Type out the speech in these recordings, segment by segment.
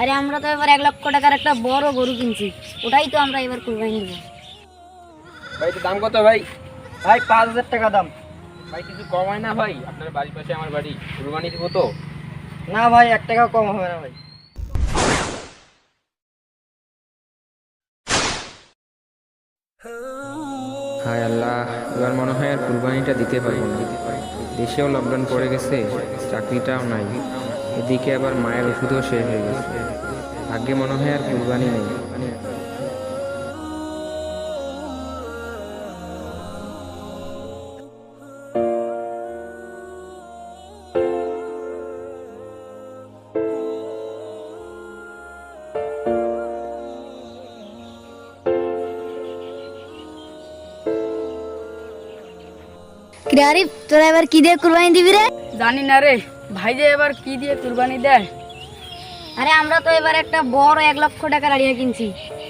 আরে আমরা তো এবার এক লক্ষ টাকার একটা বড় গরু কিনছি। ওটাই তো আমরা এবার কুরবানি দেবো। ভাই তো দাম কত ভাই? ভাই পাঁচ হাজার টাকা দাম। ভাই কিছু কম হয় না ভাই? আপনার বাড়ির পাশে আমার বাড়ি। কুরবানি দিব তো? না ভাই এক টাকা কম হবে না ভাই। হায় আল্লাহ এবার মনে হয় আর কুরবানিটা দিতে পারব না দেশেও লকডাউন পড়ে গেছে চাকরিটাও নাই। এদিকে আবার মায়ের ওষুধও শেষ হয়ে গেছে। আগে মনে হয় আর কুরবানি নেই। আরিফ তোরা এবার কি দিয়ে কুরবানি দিবি রে? জানি না রে। ভাই যে এবার কি দিয়ে কুরবানি দেয়? আরে আমরা তো এবার একটা বড় এক লক্ষ টাকা আড়িয়া কিনছি।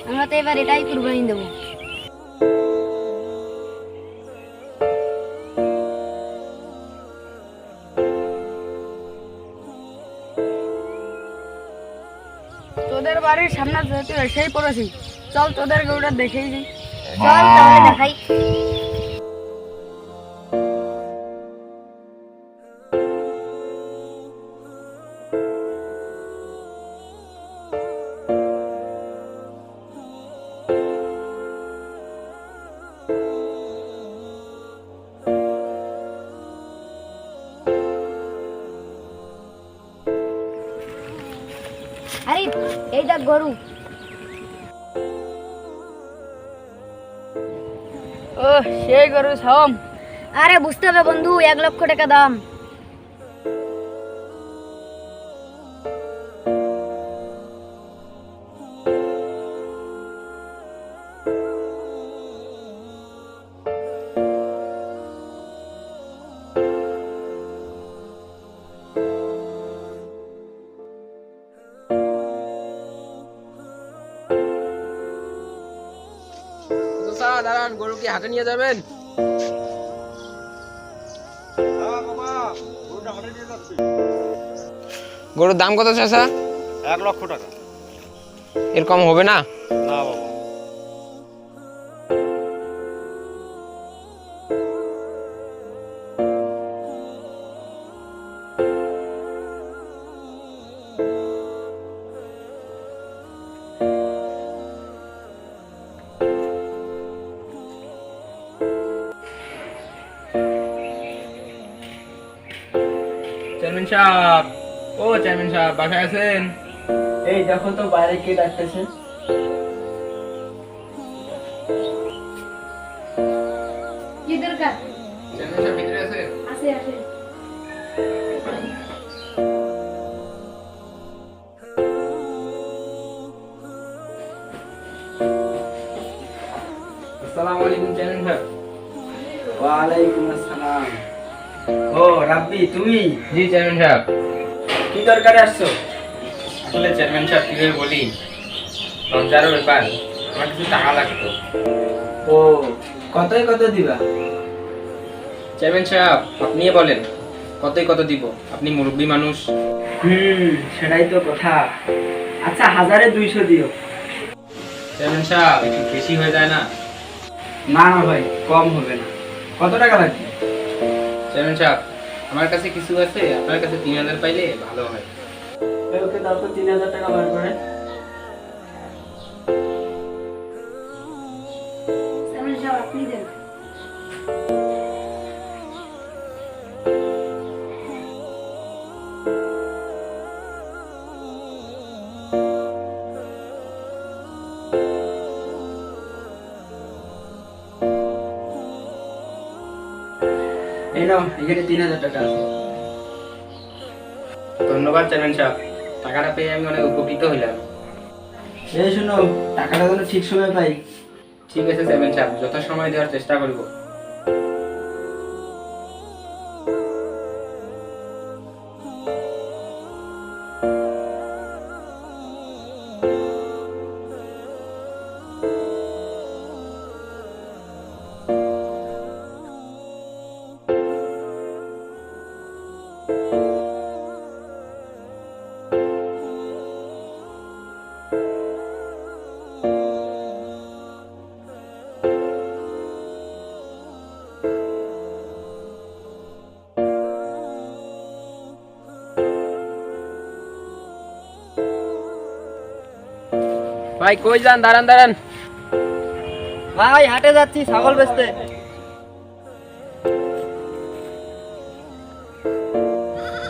আমরা তো এবার এটাই কুরবানি দেবো। তোদের বাড়ির সামনে যেহেতু এসেই পড়েছি চল তোদের গরুটা দেখেই যাই চল তাহলে দেখাই। আরে এই দেখ গরু। ও সেই গরু সাম আরে বুঝতে হবে বন্ধু এক লক্ষ টাকা দাম। স্যার দাঁড়ান গরু কি হাটে নিয়ে যাবেন। গরুর দাম কত চাষা এক লক্ষ টাকা। এরকম হবে না? না বাবা। চেয়ারম্যান সাহেব। ও চেয়ারম্যান সাহেব বাসায় আছেন? এই দেখো তো বাইরে কে ডাকতেছে। কি দরকার? চেয়ারম্যান সাহেব ভিতরে আছে? আসে আসে আসসালামু আলাইকুম চেয়ারম্যান সাহেব। ওয়ালাইকুম আসসালাম। ও রাব্বি তুমি? জি চেয়ারম্যান সাহেব। কি দরকারে আসছো? আসলে চেয়ারম্যান সাহেব কীভাবে বলি? লজ্জারও ব্যাপার আমার কিছু টাকা লাগতো। ও কতই কত দিবা? চেয়ারম্যান সাহেব আপনি বলেন কতই কত দিব? আপনি মুরব্বী মানুষ। হুম সেটাই তো কথা। আচ্ছা হাজারে দুইশো দিও। চেয়ারম্যান সাহেব একটু বেশি হয়ে যায় না? না না ভাই কম হবে না। কত টাকা লাগবে? চেয়ারম্যান সাহেব আমার কাছে কিছু আছে আপনার কাছে তিন হাজার পাইলে ভালো হয়। ওকে দাও তো তিন হাজার টাকা বার করে। আপনি দেন। এই নাও এখানে তিন হাজার টাকা আছে। ধন্যবাদ চেয়ারম্যান সাহেব। টাকাটা পেয়ে আমি অনেক উপকৃত হইলাম। এই শোনো টাকাটা যেন ঠিক সময় পাই। ঠিক আছে চেয়ারম্যান সাহেব যত সময় দেওয়ার চেষ্টা করব। ভাই কই যান? দাঁড়ান দাঁড়ান। ভাই হাটে যাচ্ছি ছাগল বেচতে।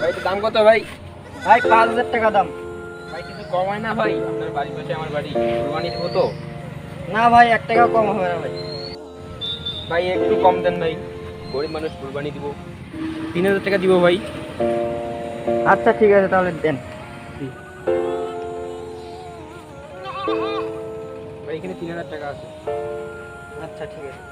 ভাই দাম কত ভাই? ভাই পাঁচ হাজার টাকা দাম। ভাই কিছু কম হয় না ভাই? আপনার বাড়ির পাশে আমার বাড়ি। কুরবানি দেবো তো না ভাই এক টাকাও কম হবে না ভাই। ভাই একটু কম দেন ভাই। গরিব মানুষ কুরবানি দিব। তিন হাজার টাকা দিব ভাই। আচ্ছা ঠিক আছে তাহলে দেন। এখানে তিন হাজার টাকা আছে। আচ্ছা ঠিক আছে।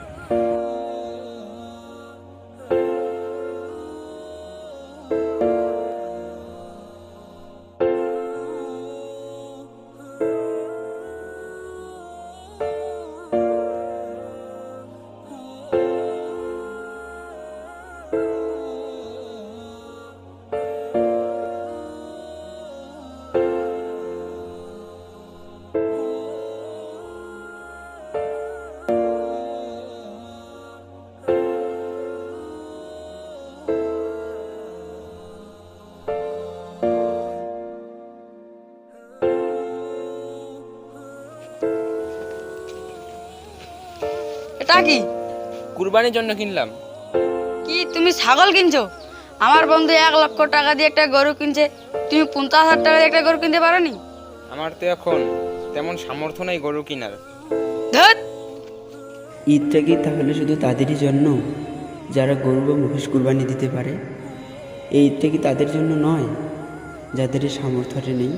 এটা কি? কুরবানির জন্য কিনলাম। কি তুমি ছাগল কিনছো? আমার বন্ধু এক লক্ষ টাকা দিয়ে একটা গরু কিনছে। তুমি পঞ্চাশ হাজার টাকা দিয়ে একটা গরু কিনতে পারোনি? আমার তো এখন তেমন সামর্থ্য নেই গরু কেনার। ধত ঈদটা কি তাহলে শুধু তাদেরই জন্য যারা গরু বা মহিষ কুরবানি দিতে পারে? এই ঈদটা কি তাদের জন্য নয় যাদের এই সামর্থ্যটা নেই।